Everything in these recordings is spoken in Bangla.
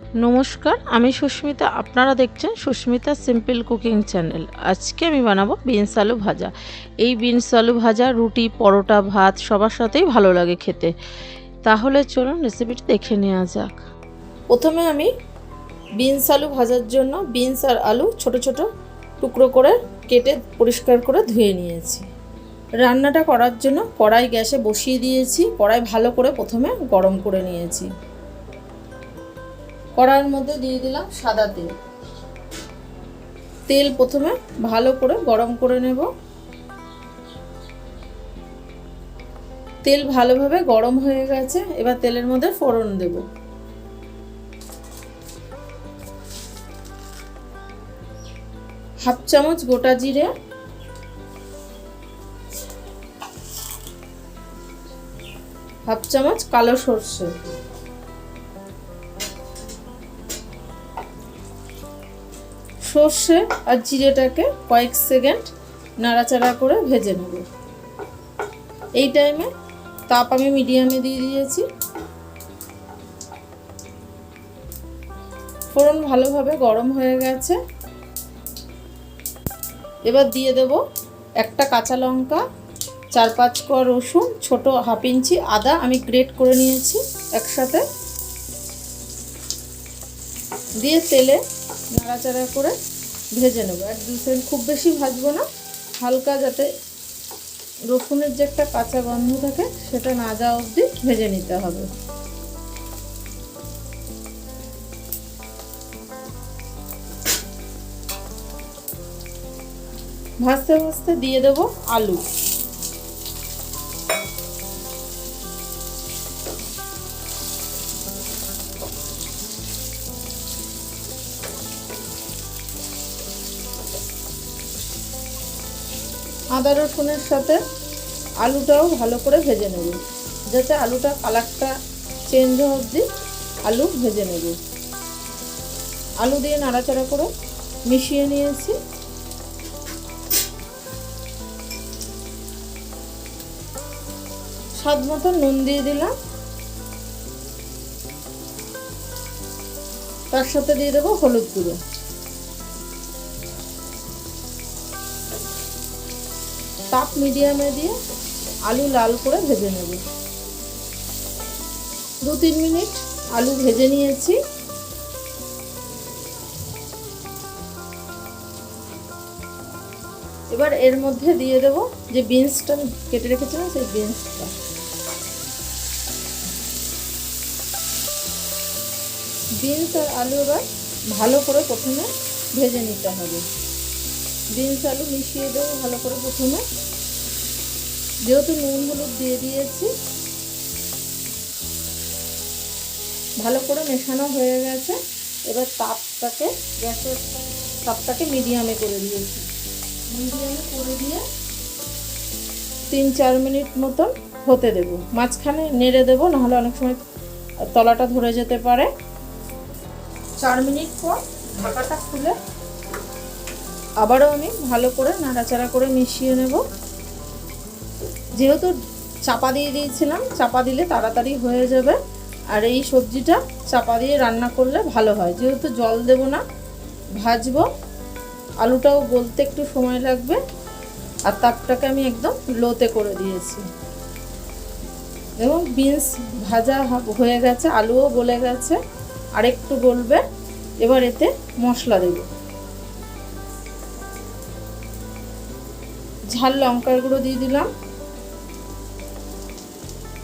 নমস্কার, আমি সুস্মিতা। আপনারা দেখছেন সুস্মিতা সিম্পল কুকিং চ্যানেল আজকে আমি বানাবো বিনস আলু ভাজা। এই বিনস আলু ভাজা, রুটি, পরোটা, ভাত, সবার সাথেই ভালো লাগে খেতে। তাহলে চলুন রেসিপিটি দেখে নেওয়া যাক। প্রথমে আমি বিনস আলু ভাজার জন্য বিনস আর আলু ছোট ছোট টুকরো করে কেটে পরিষ্কার করে ধুয়ে নিয়েছি। রান্নাটা করার জন্য কড়াই গ্যাসে বসিয়ে দিয়েছি। কড়াই ভালো করে প্রথমে গরম করে নিয়েছি। কড়াইয়ের মধ্যে দিয়ে দিলাম সাদা তেল। তেল প্রথমে ভালো করে গরম করে নেব। তেল ভালোভাবে গরম হয়ে গেছে, এবার তেলের মধ্যে ফোড়ন দেব। হাফ চামচ গোটা জিরে। হাফ চামচ কালো সর্ষে। সর্ষে আর জিরেটাকে কয়েক সেকেন্ড নাড়াচাড়া করে ভেজে নেব। এই টাইমে তাপ আমি মিডিয়ামে দিয়ে দিয়েছি। ফোড়ন ভালোভাবে গরম হয়ে গেছে। এবার দিয়ে দেব একটা কাঁচা লঙ্কা, চার পাঁচ কোয়া রসুন, ছোট হাফ ইঞ্চি আদা আমি গ্রেট করে নিয়েছি একসাথে। দিয়ে তেলে নাড়াচাড়া করে ভেজে নেব। এক দু সেকেন্ড খুব বেশি ভাজবো না, হালকা যাতে রসুনের যে একটা কাঁচা গন্ধ থাকে, সেটা না যাওয়া অবধি ভেজে নিতে হবে। ভাজতে ভাজতে দিয়ে দেবো আলু। আদা রসুনের সাথে আলুটাও ভালো করে ভেজে নেব। যাতে আলুটা কালারটা চেঞ্জ হওয়া অবধি আলু ভেজে নেব। আলু দিয়ে নাড়াচাড়া করে মিশিয়ে নিয়েছি। স্বাদ মতো নুন দিয়ে দিলাম। তার সাথে দিয়ে দেবো হলুদ গুঁড়ো। তাপ মিডিয়ামে দিয়ে আলু লাল করে ভেজে নেব। দু তিন মিনিট আলু ভেজে নিয়েছি। এবার এর মধ্যে দিয়ে দেব যে বিনসটা কেটে রেখেছিলাম সেই বিনসটা। বিনস আর আলু এবার ভালো করে প্রথমে ভেজে নিতে হবে। বিনস আলু মিশিয়ে দেবো ভালো করে প্রথমে। যেহেতু নুন হলুদ দিয়ে দিয়েছি, ভালো করে মেশানো হয়ে গেছে। এবার তাপটাকে, গ্যাসের তাপটাকে মিডিয়ামে করে দিয়েছি। মিডিয়ামে করে দিয়ে তিন চার মিনিট মতন হতে দেব। মাঝখানে নেড়ে দেবো, নাহলে অনেক সময় তলাটা ধরে যেতে পারে। চার মিনিট পর ঢাকাটা খুলে আবারও আমি ভালো করে নাড়াচাড়া করে মিশিয়ে নেব। যেহেতু চাপা দিয়ে দিয়েছিলাম, চাপা দিলে তাড়াতাড়ি হয়ে যাবে। আর এই সবজিটা চাপা দিয়ে রান্না করলে ভালো হয়। যেহেতু জল দেব না, ভাজবো। আলুটাও গলতে একটু সময় লাগবে। আর তাপটাকে আমি একদম লোতে করে দিয়েছি। এবং বিনস ভাজা হয়ে গেছে, আলুও গলে গেছে। আর একটু গলবে, এবার এতে মশলা দেবো। ঝাল লঙ্কার গুঁড়ো দিয়ে দিলাম।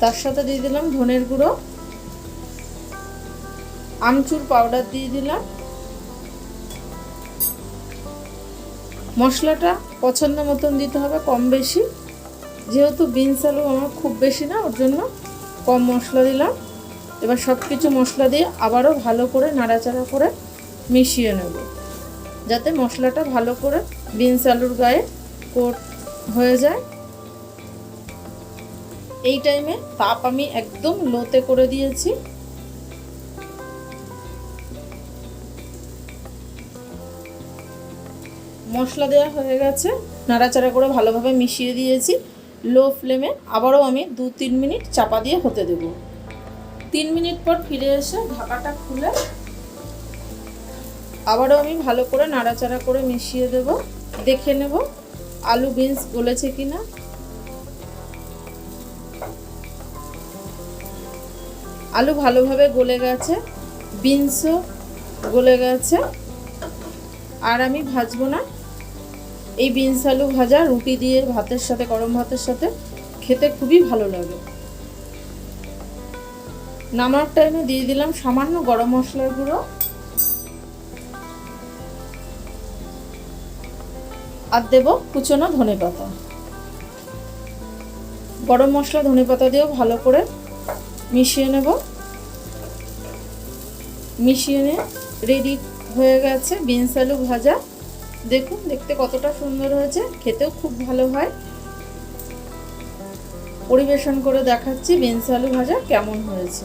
তার সাথে দিয়ে দিলাম ধনের গুঁড়ো। আমচুর পাউডার দিয়ে দিলাম। মশলাটা পছন্দ মতন দিতে হবে, কম বেশি। যেহেতু বিনস আলু আমার খুব বেশি না, ওর জন্য কম মশলা দিলাম। এবার সব কিছু মশলা দিয়ে আবারও ভালো করে নাড়াচাড়া করে মিশিয়ে নেব। যাতে মশলাটা ভালো করে বিনস আলুর গায়ে কোট হয়ে যায়। এই টাইমে তাপ আমি একদম লোতে করে দিয়েছি। মশলা দেওয়া হয়ে গেছে। নাড়াচাড়া করে ভালোভাবে মিশিয়ে দিয়েছি। লো ফ্লেমে আবারও আমি দু তিন মিনিট চাপা দিয়ে হতে দেব। তিন মিনিট পর ফিরে এসে ঢাকাটা খুলে আবারও আমি ভালো করে নাড়াচাড়া করে মিশিয়ে দেব। দেখে নেব আলু বিনস গলেছে কিনা? আলু ভালোভাবে গলে গেছে, বিনসও গলে গেছে, আর আমি ভাজবো না। এই বিনস আলু ভাজা রুটি দিয়ে, ভাতের সাথে, গরম ভাতের সাথে খেতে খুবই ভালো লাগে। নামার টাইমে দিয়ে দিলাম সামান্য গরম মশলার গুঁড়ো। আর দেব কুচনো ধনে পাতা। গরম মশলা ধনে পাতা দিয়েও ভালো করে মিশিয়ে নেব। মিশিয়ে নিয়ে রেডি হয়ে গেছে বিনস আলু ভাজা। দেখুন, দেখতে কতটা সুন্দর হয়েছে, খেতেও খুব ভালো হয়। পরিবেশন করে দেখাচ্ছি বিনস আলু ভাজা কেমন হয়েছে।